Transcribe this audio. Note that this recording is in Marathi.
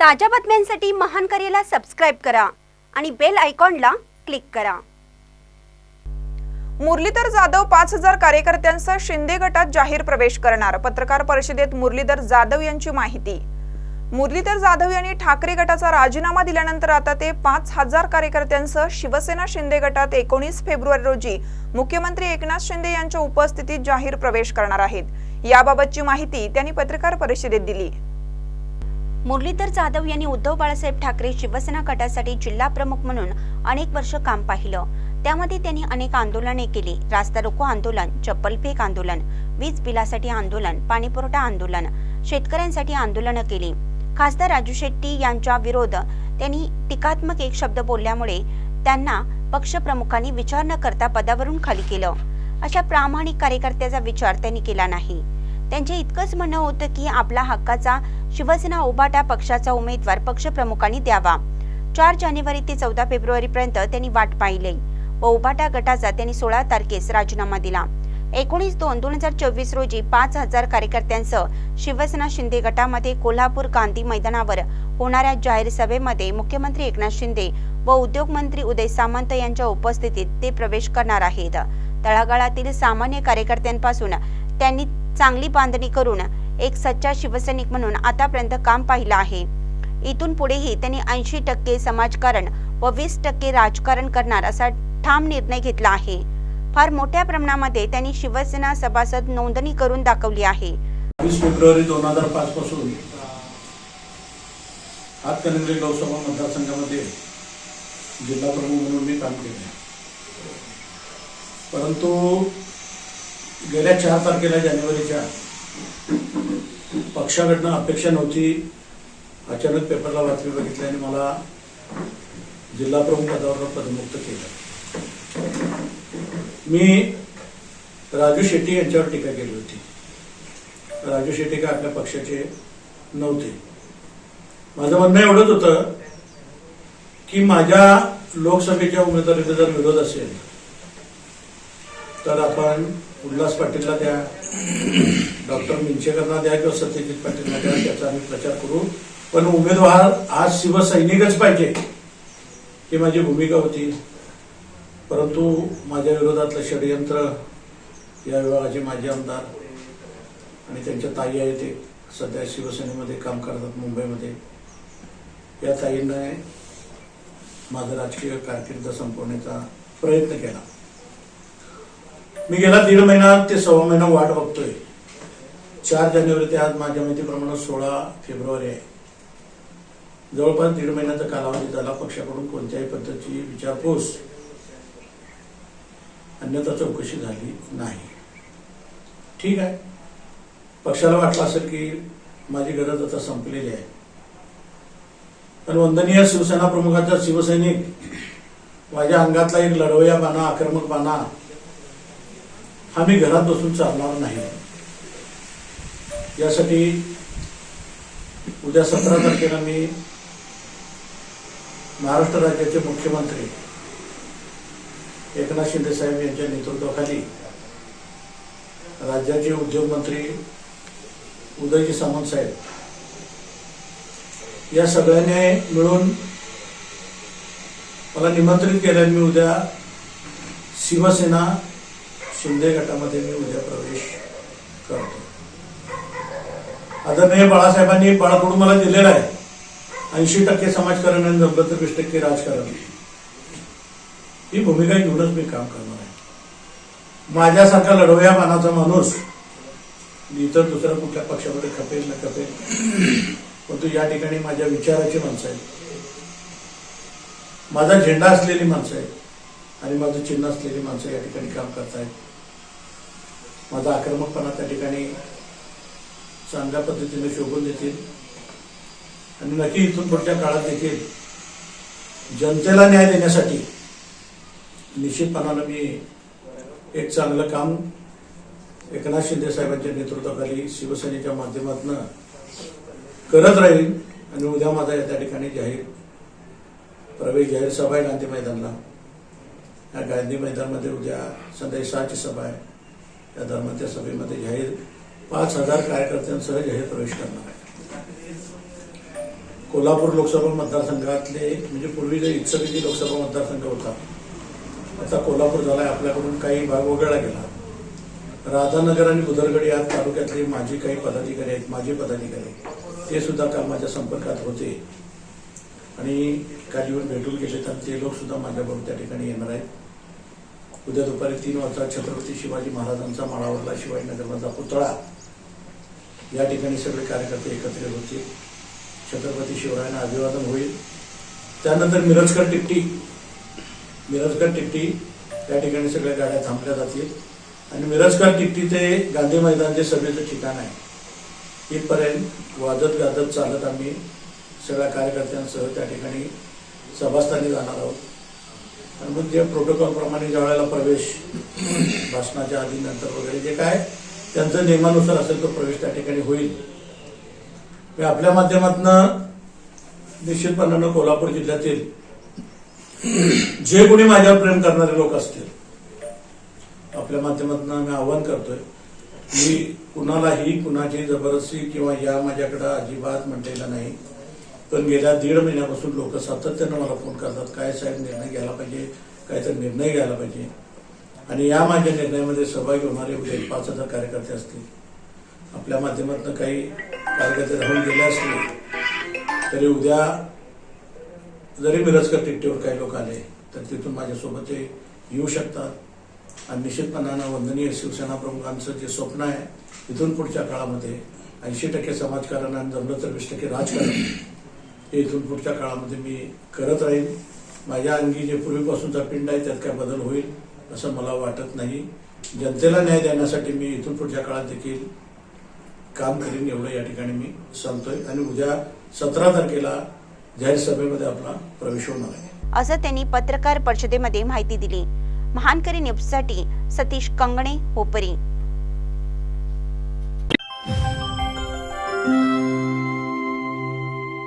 ताज्या बातम्यांसाठी महान करेला सबस्क्राईब करा आणि बेल आयकॉनला क्लिक करा. मुरलीधर जाधव पाच हजार कार्यकर्त्यांसह शिंदे गटात जाहीर प्रवेश करणार पत्रकार परिषदेत मुरलीधर जाधव यांची माहिती. मुरलीधर जाधव यांनी ठाकरे गटाचा राजीनामा दिल्यानंतर आता ते पाच हजार कार्यकर्त्यांसह शिवसेना शिंदे गटात एकोणीस फेब्रुवारी रोजी मुख्यमंत्री एकनाथ शिंदे यांच्या उपस्थितीत जाहीर प्रवेश करणार आहेत. याबाबतची माहिती त्यांनी पत्रकार परिषदेत दिली. मुरलीधर जाधव यांनी उद्धव बाळासाहेब ठाकरे शिवसेना गटासाठी जिल्हा प्रमुख म्हणून अनेक वर्ष काम पाहिलं. त्यामध्ये त्यांनी अनेक आंदोलने केली. रास्ता रोको आंदोलन चप्पल फेक आंदोलन वीज बिलासाठी आंदोलन पाणीपुरवठा आंदोलन शेतकऱ्यांसाठी आंदोलनं केली. खासदार राजू शेट्टी यांच्या विरोध त्यांनी टीकात्मक एक शब्द बोलल्यामुळे त्यांना पक्षप्रमुखांनी विचार न करता पदावरून खाली केलं. अशा प्रामाणिक कार्यकर्त्याचा विचार त्यांनी केला नाही. त्यांचे इतकंच म्हणणं होतं की आपला हक्काचा शिवसेना उभाटा पक्षाचा उमेदवार पक्षप्रमुखांनी द्यावा. चार जानेवारी ते चौदा फेब्रुवारी पर्यंत त्यांनी वाट पाहिली. व उभाटा गटाचा त्यांनी सोळा तारखेस राजीनामा दिला. एकोणीस दोन दोन हजार चोवीस रोजी पाच हजार कार्यकर्त्यांसह शिवसेना शिंदे गटामध्ये कोल्हापूर गांधी मैदानावर होणाऱ्या जाहीर सभेमध्ये मुख्यमंत्री एकनाथ शिंदे व उद्योगमंत्री उदय सामंत यांच्या उपस्थितीत ते प्रवेश करणार आहेत. तळागाळातील सामान्य कार्यकर्त्यांपासून त्यांनी चांगली बांधणी करून एक सच्चा शिवसैनिक म्हणून आतापर्यंत काम पाहिलं आहे. इथून पुढेही त्यांनी ऐंशी टक्के समाजकारण व वीस टक्के राजकारण करणार असा ठाम निर्णय घेतला आहे. फार मोठ्या प्रमाणामध्ये त्यांनी शिवसेना सभासद नोंदणी करून दाखवली आहे. वीस फेब्रुवारी दोन हजार पाच पासून हातकणंगले लोकसभा मतदारसंघामध्ये जिल्हा प्रमुख म्हणून मी काम केले परंतु गेल्या चार तारखेला जानेवारीच्या पक्षाकडनं अपेक्षा नव्हती. अचानक पेपरला बातमी बघितल्याने मला जिल्हा प्रमुख पदावर पदमुक्त केलं. मी राजू शेट्टी यांच्यावर टीका केली होती. राजू शेट्टी का आपल्या पक्षाचे नव्हते. माझं म्हणणं एवढंच होतं की माझ्या लोकसभेच्या उमेदवारीचा जर विरोध असेल तर आपण उल्हास पाटीलला द्या डॉक्टर मिंचेकरना द्या किंवा सत्यजित पाटीलला द्या त्याचा आम्ही प्रचार करू. पण उमेदवार आज शिवसैनिकच पाहिजे ही माझी भूमिका होती. परंतु माझ्या विरोधातलं षडयंत्र या विभागाचे माजी आमदार आणि त्यांच्या ताई आहे ते सध्या शिवसेनेमध्ये काम करतात मुंबईमध्ये. या ताईंना माझं राजकीय कारकीर्द संपवण्याचा प्रयत्न केला. मी गेला दीड महिना ते सव्वा महिना वाट बघतोय. चार जानेवारी ते आज माझ्या माहितीप्रमाणे सोळा फेब्रुवारी आहे. जवळपास दीड महिन्याचा कालावधी झाला पक्षाकडून कोणत्याही पद्धतीची विचारपूस. अन्यथा चौकशी झाली नाही. ठीक आहे. पक्षाला वाटलं असेल की माझी गरज आता संपलेली आहे. पण वंदनीय शिवसेना प्रमुखाचा शिवसैनिक माझ्या अंगातला एक लढवया बाणा आक्रमक बाणा आम्ही घरात बसून चालणार नाही. यासाठी उद्या सतरा तारखेला मी महाराष्ट्र राज्याचे मुख्यमंत्री एकनाथ शिंदे साहेब यांच्या नेतृत्वाखाली राज्याचे उद्योग मंत्री उदयजी सामंत साहेब या सगळ्यांनी मिळून मला निमंत्रित केलं मी उद्या शिवसेना शिंदे गटामध्ये मी उद्या प्रवेश करतो. आदरणीय बाळासाहेबांनी बाळकडून मला दिलेला आहे. ऐंशी टक्के समाजकारण आणि नव्वद वीस टक्के राजकारण. ही भूमिका घेऊनच मी काम करणार आहे. माझ्यासारखा लढवया मानाचा माणूस मी इतर दुसऱ्या कुठल्या पक्षामध्ये खपेल न खपेल परंतु या ठिकाणी माझ्या विचाराची माणसं आहेत. माझा झेंडा असलेली माणसं आहेत आणि माझं चिन्ह असलेली माणसं या ठिकाणी काम करतायत. माझा आक्रमकपणा त्या ठिकाणी चांगल्या पद्धतीने शोभून देतील. आणि नक्की इथून पुढच्या काळात देखील जनतेला न्याय देण्यासाठी निश्चितपणानं मी एक चांगलं काम एकनाथ शिंदे साहेबांच्या नेतृत्वाखाली शिवसेनेच्या माध्यमातून करत राहील. आणि उद्या माझा या त्या ठिकाणी जाहीर प्रवेश जाहीर सभा आहे गांधी मैदानला. या गांधी मैदानमध्ये उद्या संध्याकाळी सहाची सभा आहे. या धर्माच्या सभेमध्ये जाहीर पाच हजार कार्यकर्त्यांसह जाहीर प्रवेश करणार आहे. कोल्हापूर लोकसभा मतदारसंघातले म्हणजे पूर्वी जे इचलकरंजी लोकसभा मतदारसंघ होता आता कोल्हापूर झालाय आपल्याकडून काही भाग वगळला गेला. राधानगर आणि बुदरगड या तालुक्यातले माझे काही पदाधिकारी आहेत माझे पदाधिकारी ते सुद्धा काल माझ्या संपर्कात होते. आणि काल येऊन भेटून गेले तर ते लोक सुद्धा माझ्याबरोबर त्या ठिकाणी येणार आहेत. उद्या दुपारी तीन वाजता छत्रपती शिवाजी महाराजांचा माळावरला शिवाजीनगरमधला पुतळा. या ठिकाणी सगळे कार्यकर्ते एकत्रित होतील. छत्रपती शिवरायांना अभिवादन होईल. त्यानंतर मिरजकर टिकटी. मिरजकर टिकटी या ठिकाणी सगळ्या गाड्या थांबल्या जातील. आणि मिरजकर टिकटी ते गांधी मैदान जे सभेचं ठिकाण आहे. इथपर्यंत वाजत गाजत चालत आम्ही सगळ्या कार्यकर्त्यांसह त्या ठिकाणी सभास्थानी जाणार आहोत. आणि मग जे प्रोटोकॉलप्रमाणे ज्या वेळेला प्रवेश भाषणाच्या आधी नंतर वगैरे जे काय त्यांचं नियमानुसार असेल तो प्रवेश त्या ठिकाणी होईल. मी आपल्या माध्यमातून निश्चितपणानं कोल्हापूर जिल्ह्यातील जे कोणी माझ्यावर प्रेम करणारे लोक असतील आपल्या माध्यमातून मी आव्हान करतोय मी कुणालाही कुणाची जबरदस्ती किंवा या माझ्याकडं अजिबात म्हटलेलं नाही. पण गेल्या दीड महिन्यापासून लोक सातत्यानं मला फोन करतात काय साहेब निर्णय घ्यायला पाहिजे? काहीतरी निर्णय घ्यायला पाहिजे. आणि या माझ्या निर्णयामध्ये सहभागी होणारे उद्या एक पाच हजार कार्यकर्ते असतील. आपल्या माध्यमातून काही कार्यकर्ते राहून गेले असले तरी उद्या जरी मिरजकर टिकटीवर काही लोक आले तर तिथून माझ्यासोबत ते येऊ शकतात. आणि निश्चितपणानं वंदनीय शिवसेना प्रमुखांचं जे स्वप्न आहे तिथून पुढच्या काळामध्ये ऐंशी टक्के समाजकारण आणि जमलं तर वीस टक्के राजकारण हे इथून पुढच्या काळामध्ये मी करत राहीन माझ्या अंगी जे पूर्वीपासूनचा पिंड आहे त्यात काय बदल होईल असं मला वाटत नाही. जनतेला न्याय देण्यासाठी मी इथून पुढच्या काळात देखील काम करीन एवढं या ठिकाणी मी सांगतोय. आणि उद्या सतरा तारखेला जाहीर सभेमध्ये आपला प्रवेश होणार आहे. असं त्यांनी पत्रकार परिषदेमध्ये माहिती दिली. महानकरी न्यूजसाठी सतीश कंगणे होपरी.